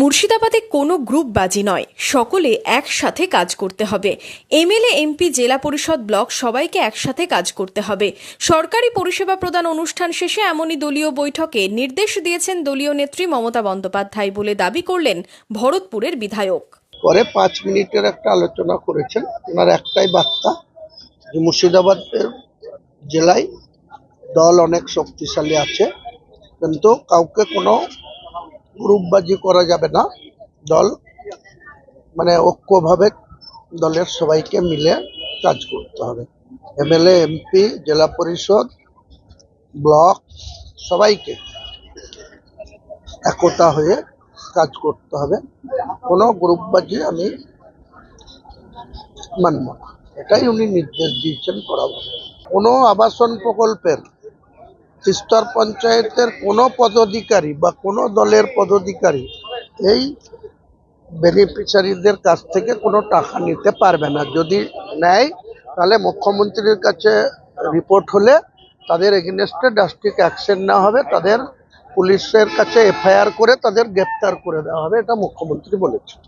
মুর্শিদাবাদে কোনো গ্রুপবাজি নয়। সকলে একসাথে কাজ করতে হবে। এমএলএ, এমপি, জেলা পরিষদ ব্লক সবাইকে একসাথে কাজ করতে হবে। সরকারি পরিষেবা প্রদান অনুষ্ঠান শেষে এমনই দলীয় বৈঠকে নির্দেশ দিয়েছেন দলীয় নেত্রী মমতা বন্দ্যোপাধ্যায় বলে দাবি করলেন ভরতপুরের বিধায়ক। পরে পাঁচ মিনিটের একটা আলোচনা করেছেন। ওনার একটাই বার্তা যে মুর্শিদাবাদের জেলায় দল অনেক শক্তিশালী আছে, কিন্তু কাউকে কোনো গ্রুপবাজি করা যাবে না, দল। মানে ঐক্যভাবে দলের সবাইকে মিলে কাজ করতে হবে। এমএলএ, এমপি, জেলা পরিষদ, ব্লক, সবাইকে একতা হয়ে কাজ করতে হবে। কোনো গ্রুপবাজি আমি মানব না। এটাই উনি নির্দেশ দিয়েছেন করাবো কোনো আবাসন প্রকল্পের স্তর পঞ্চায়েতের কোনো পদাধিকারী বা কোনো দলের পদাধিকারী এই বেনিফিশিয়ারিদের কাছ থেকে কোনো টাকা নিতে পারবে না। যদি নেয়, তাহলে মুখ্যমন্ত্রীর কাছে রিপোর্ট হলে তাদের এগেনস্টে ডাস্টিক অ্যাকশন নেওয়া হবে। তাদের পুলিশের কাছে এফআইআর করে তাদের গ্রেপ্তার করে দেওয়া হবে। এটা মুখ্যমন্ত্রী বলেছেন।